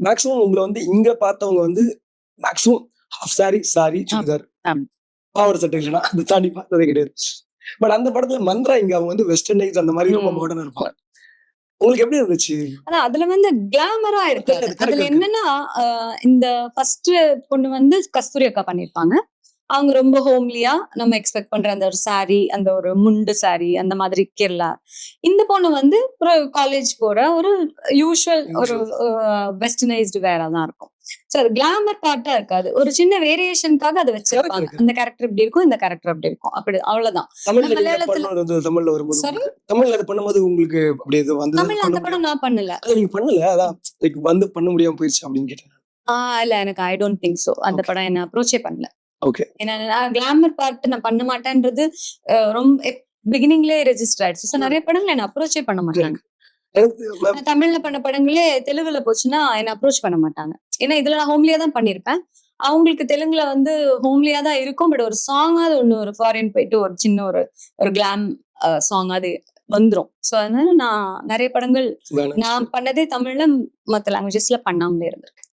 Maximum உங்களை வந்து இங்க பார்த்தவங்க வந்து மேக்ஸிமம் ஹாஃப் சாரி சாரி சுடிதார். பாவாடை சட்டை இல்லைன்னா அதை தாண்டி பார்த்ததே கிடையாது பட் அந்த படத்துல மந்த்ரா இங்க அவங்க வந்து வெஸ்டர்னைஸ் அந்த மாதிரி ரொம்ப. மாடர்னா இருப்பாங்க உங்களுக்கு எப்படி இருந்துச்சு அதான் அதுல வந்து கிளாமரா correct, அதுல. என்னன்னா இந்த ஃபர்ஸ்ட் பொண்ணு வந்து கஸ்தூரி அக்கா பண்ணிருப்பாங்க அவங்க ரொம்ப ஹோம்லியா நம்ம எக்ஸ்பெக்ட் பண்ற அந்த ஒரு saree அந்த ஒரு முண்டு saree அந்த மாதிரி கேரளா. இந்த பொண்ணு வந்து ஒரு காலேஜ் போற ஒரு யூஷுவல் ஒரு வெஸ்டர்னைஸ்டு வேறா தான் இருக்கும். சோ அது கிளாமர் பார்ட்டா இருக்காது. ஒரு சின்ன வேரியேஷனுக்காக அதை வச்சிருப்பாங்க. அந்த கேரக்டர் இப்படி இருக்கும் இந்த கேரக்டர் அப்படி இருக்கும். அப்படி அவ்வளவுதான். மலையாளத்துல- தமிழ்ல வரும்போது? தமிழ்ல அது பண்ணும்போது உங்களுக்கு அப்படி இது வந்து தமிழ்ல அந்த படம் நான் பண்ணல. நீங்க பண்ணல? அதான் வந்து பண்ண முடியாம போயிருச்சு அப்படின்னு கேட்டேன். ஆஹ் இல்ல எனக்கு ஐ டோன்ட் திங்க் சோ அந்த. படம் என்ன அப்ரோச்சே பண்ணல. ஏன்னா கிளாமர் பார்ட் நான் பண்ண மாட்டேன்றது ரொம்ப பிகினிங்லேயே ரெஜிஸ்டர் ஆயிடுச்சு. ஸோ நிறைய படங்கள் என்ன அப்ரோச்சே பண்ண மாட்டாங்க. தமிழ்ல பண்ண படங்களே தெலுங்குல போச்சுன்னா என்ன அப்ரோச் பண்ண மாட்டாங்க. ஏன்னா இதுல நான் ஹோம்லியா தான் பண்ணிருப்பேன் அவங்களுக்கு தெலுங்குல வந்து ஹோம்லியா தான் இருக்கும் பட் ஒரு சாங்காவது ஒண்ணு ஒரு ஃபாரின் போயிட்டு ஒரு சின்ன ஒரு ஒரு கிளாம் சாங் அது வந்துரும். ஸோ அதனால நான் நிறைய படங்கள். நான் பண்ணதே தமிழ்ல மற்ற லாங்குவேஜஸ்ல பண்ணாமலே இருந்திருக்கேன்.